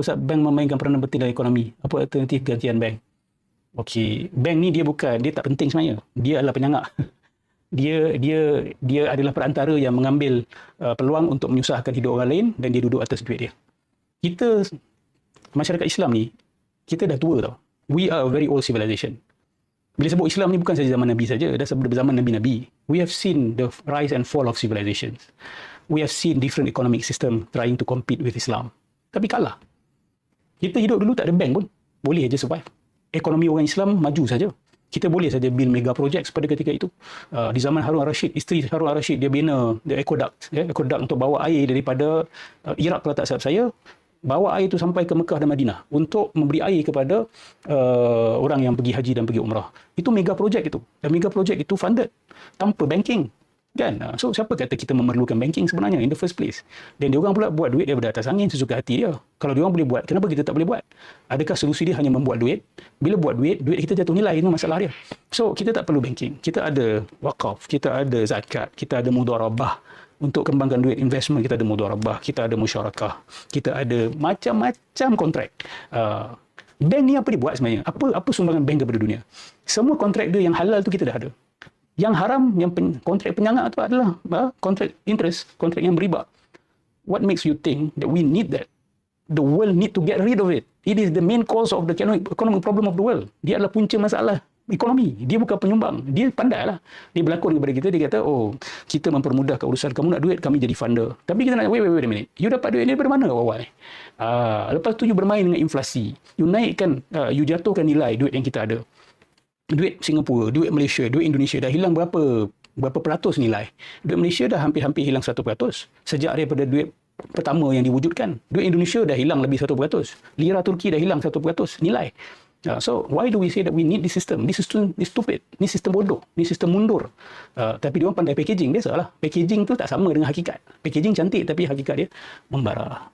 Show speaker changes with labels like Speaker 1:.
Speaker 1: Pusat bank memainkan peranan penting dalam ekonomi. Apa alternatif gantian bank? Okey, bank ni dia bukan dia tak penting sebenarnya. Dia adalah penyangak. Dia dia dia adalah perantara yang mengambil uh, peluang untuk menyusahkan hidup orang lain dan dia duduk atas duit dia. Kita masyarakat Islam ni kita dah tua tau. We are a very old civilization. Bila sebut Islam ni bukan saja zaman Nabi saja, dah sebut zaman Nabi-Nabi. We have seen the rise and fall of civilizations. We have seen different economic system trying to compete with Islam. Tapi kalah. Kita hidup dulu tak ada bank pun. Boleh aja survive. Ekonomi orang Islam maju saja kita boleh saja build mega projects pada ketika itu. Uh, di zaman Harun al-Rashid, isteri Harun al-Rashid dia bina the aqueduct, ya, aqueduct untuk bawa air daripada uh, Iraq kalau tak silap saya, bawa air itu sampai ke Mekah dan Madinah untuk memberi air kepada uh, orang yang pergi haji dan pergi umrah. Itu mega project itu. Dan mega project itu funded tanpa banking. Kan? Ah, so siapa kata kita memerlukan banking sebenarnya in the first place? Dan dia orang pula buat duit daripada atas angin sesuka hati dia. Kalau dia orang boleh buat, kenapa kita tak boleh buat? Adakah solusi dia hanya membuat duit? Bila buat duit, duit kita jatuh nilai itu masalah dia. So kita tak perlu banking. Kita ada wakaf, kita ada zakat, kita ada mudharabah untuk kembangkan duit investment kita ada mudharabah, kita ada musyarakah, kita ada macam-macam kontrak. Uh, bank ni apa dia buat sebenarnya? Apa apa sumbangan bank kepada dunia? Semua kontrak dia yang halal tu kita dah ada. Yang haram, yang pen, kontrak penyangak itu adalah uh, kontrak interest, kontrak yang beriba. What makes you think that we need that? The world need to get rid of it. It is the main cause of the economic problem of the world. Dia adalah punca masalah ekonomi. Dia bukan penyumbang. Dia pandai lah. Dia berlakon kepada kita. Dia kata, oh, kita mempermudahkan urusan. Kamu nak duit, kami jadi funder. Tapi kita nak, wait, wait, wait a minute. You dapat duit ni dari mana awal? Ah, lepas tu you bermain dengan inflasi. You naikkan, uh, you jatuhkan nilai duit yang kita ada duit Singapura, duit Malaysia, duit Indonesia dah hilang berapa berapa peratus nilai. Duit Malaysia dah hampir-hampir hilang 100% sejak daripada duit pertama yang diwujudkan. Duit Indonesia dah hilang lebih 100%. Lira Turki dah hilang 100% nilai. Uh, so why do we say that we need this system? This system is stupid. This sistem bodoh. This sistem mundur. Uh, tapi dia orang pandai packaging. Biasalah. Packaging tu tak sama dengan hakikat. Packaging cantik tapi hakikat dia membara.